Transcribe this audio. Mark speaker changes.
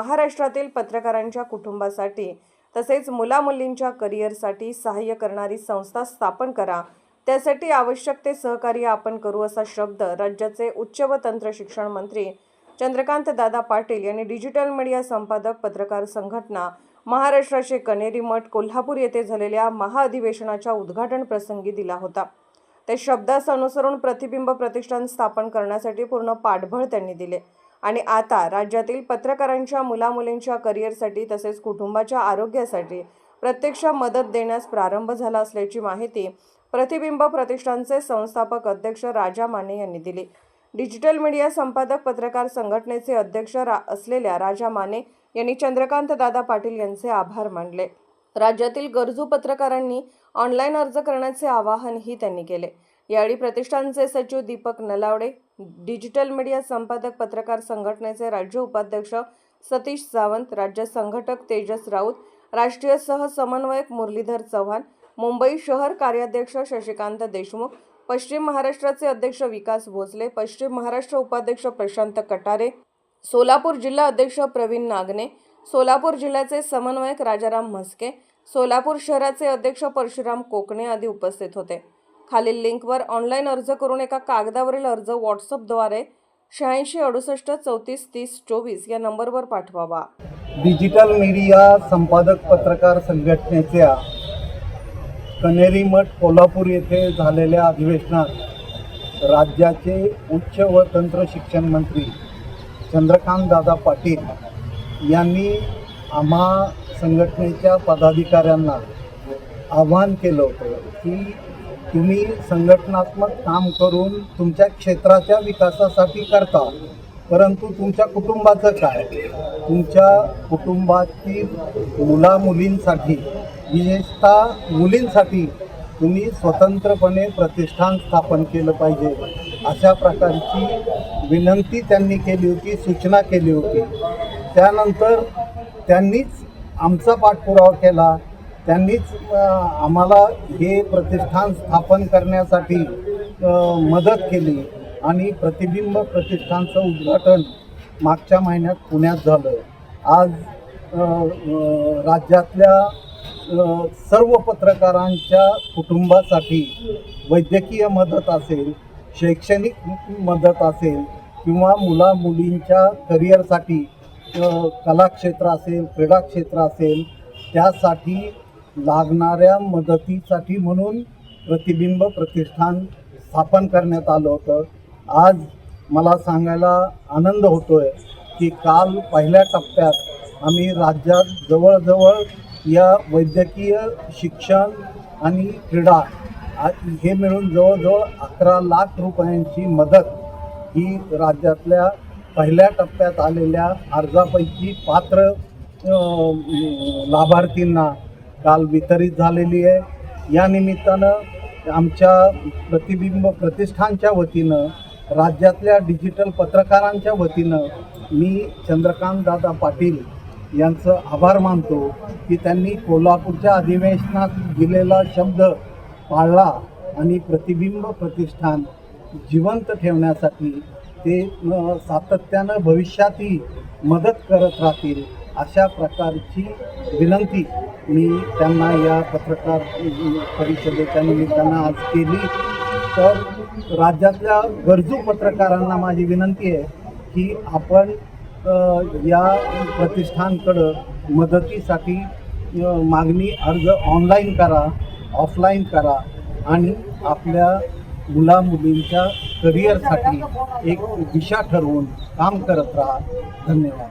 Speaker 1: महाराष्ट्रातील पत्रकारांच्या कुटुंबासाठी तसेच मुलामुलींच्या करिअरसाठी सहाय्य करणारी संस्था स्थापन करा. त्यासाठी आवश्यक ते सहकार्य आपण करू असा शब्द राज्याचे उच्च व तंत्र शिक्षण मंत्री चंद्रकांत दादा पाटील यांनी डिजिटल मीडिया संपादक पत्रकार संघटना महाराष्ट्राचे कनेरी मठ कोल्हापूर येथे झालेल्या महाअधिवेशनाच्या उद्घाटन प्रसंगी दिला होता. ते शब्दास अनुसरून प्रतिबिंब प्रतिष्ठान स्थापन करण्यासाठी पूर्ण पाठबळ त्यांनी दिले. आणि आता राज्यातील पत्रकारांच्या मुलामुलींच्या करिअरसाठी तसेच कुटुंबाच्या आरोग्यासाठी प्रत्यक्ष मदत देण्यास प्रारंभ झाला असल्याची माहिती प्रतिबिंब प्रतिष्ठानचे संस्थापक अध्यक्ष राजा माने यांनी दिली. डिजिटल मीडिया संपादक पत्रकार संघटनेचे अध्यक्ष रा असलेल्या राजा माने यांनी चंद्रकांत दादा पाटील यांचे आभार मानले. राज्यातील गरजू पत्रकारांनी ऑनलाईन अर्ज करण्याचे आवाहनही त्यांनी केले. यावेळी प्रतिष्ठानचे सचिव दीपक नलावडे डिजिटल मीडिया संपादक पत्रकार संघटनेचे राज्य उपाध्यक्ष सतीश सावंत राज्य संघटक तेजस राऊत राष्ट्रीय सहसमन्वयक मुरलीधर चव्हाण मुंबई शहर कार्याध्यक्ष शशिकांत देशमुख पश्चिम महाराष्ट्राचे अध्यक्ष विकास भोसले पश्चिम महाराष्ट्र उपाध्यक्ष प्रशांत कटारे सोलापूर जिल्हा अध्यक्ष प्रवीण नागने सोलापूर जिल्ह्याचे समन्वयक राजाराम म्हस्के सोलापूर शहराचे अध्यक्ष परशुराम कोकणे आदी उपस्थित होते. खालील लिंकवर ऑनलाईन अर्ज करून एका कागदावरील अर्ज व्हॉट्सअपद्वारे शहाऐंशी अडुसष्ट चौतीस तीस चोवीस या नंबरवर पाठवावा.
Speaker 2: डिजिटल मीडिया संपादक पत्रकार संघटनेच्या कनेरी मठ कोल्हापूर येथे झालेल्या अधिवेशनात राज्याचे उच्च व तंत्र शिक्षण मंत्री चंद्रकांत दादा पाटील यांनी आम्हा संघटनेच्या पदाधिकाऱ्यांना आवाहन केलं होतं की तुम्ही संघटनात्मक काम करून तुमच्या क्षेत्राच्या विकासासाठी करता. परंतु तुमच्या कुटुंबाचं काय? तुमच्या कुटुंबातील मुलामुलींसाठी विशेषतः मुलींसाठी तुम्ही स्वतंत्रपणे प्रतिष्ठान स्थापन केलं पाहिजे. अशा प्रकारची विनंती त्यांनी केली होती सूचना केली होती. त्यानंतर त्यांनीच आमचा पाठपुरावा केला. त्यांनीच आम्हाला हे प्रतिष्ठान स्थापन करण्यासाठी मदत केली. आणि प्रतिबिंब प्रतिष्ठानचं उद्घाटन मागच्या महिन्यात पुण्यात झालं. आज राज्यातल्या सर्व पत्रकारांच्या कुटुंबासाठी वैद्यकीय मदत असेल शैक्षणिक मदत असेल किंवा मुला मुलींच्या करिअरसाठी कलाक्षेत्र असेल क्रीडा क्षेत्र असेल त्यासाठी लागणाऱ्या मदतीसाठी म्हणून प्रतिबिंब प्रतिष्ठान स्थापन करण्यात आलं होतं. आज मला सांगायला आनंद होतोय की काल पहिल्या टप्प्यात आम्ही राज्यात जवळजवळ या वैद्यकीय शिक्षण आणि क्रीडा हे मिळून जवळजवळ अकरा लाख रुपयांची मदत ही राज्यातल्या पहिल्या टप्प्यात आलेल्या अर्जापैकी पात्र लाभार्थींना काल वितरित झालेली आहे. या निमित्तानं आमच्या प्रतिबिंब प्रतिष्ठानच्या वतीनं राज्यातल्या डिजिटल पत्रकारांच्या वतीनं मी चंद्रकांत दादा पाटील यांचं आभार मानतो की त्यांनी कोल्हापूरच्या अधिवेशनात दिलेला शब्द पाळला आणि प्रतिबिंब प्रतिष्ठान जिवंत ठेवण्यासाठी ते सातत्यानं भविष्यातही मदत करत राहतील अशा प्रकारची विनंती मी त्यांना या पत्रकार परिषदेच्या निमित्तानं आज केली. तर राज्यातल्या गरजू पत्रकारांना माझी विनंती आहे की आपण या प्रतिष्ठानकडं मदतीसाठी मागणी अर्ज ऑनलाईन करा ऑफलाईन करा आणि आपल्या मुलामुलींच्या करिअरसाठी एक दिशा ठरवून काम करत राहा. धन्यवाद.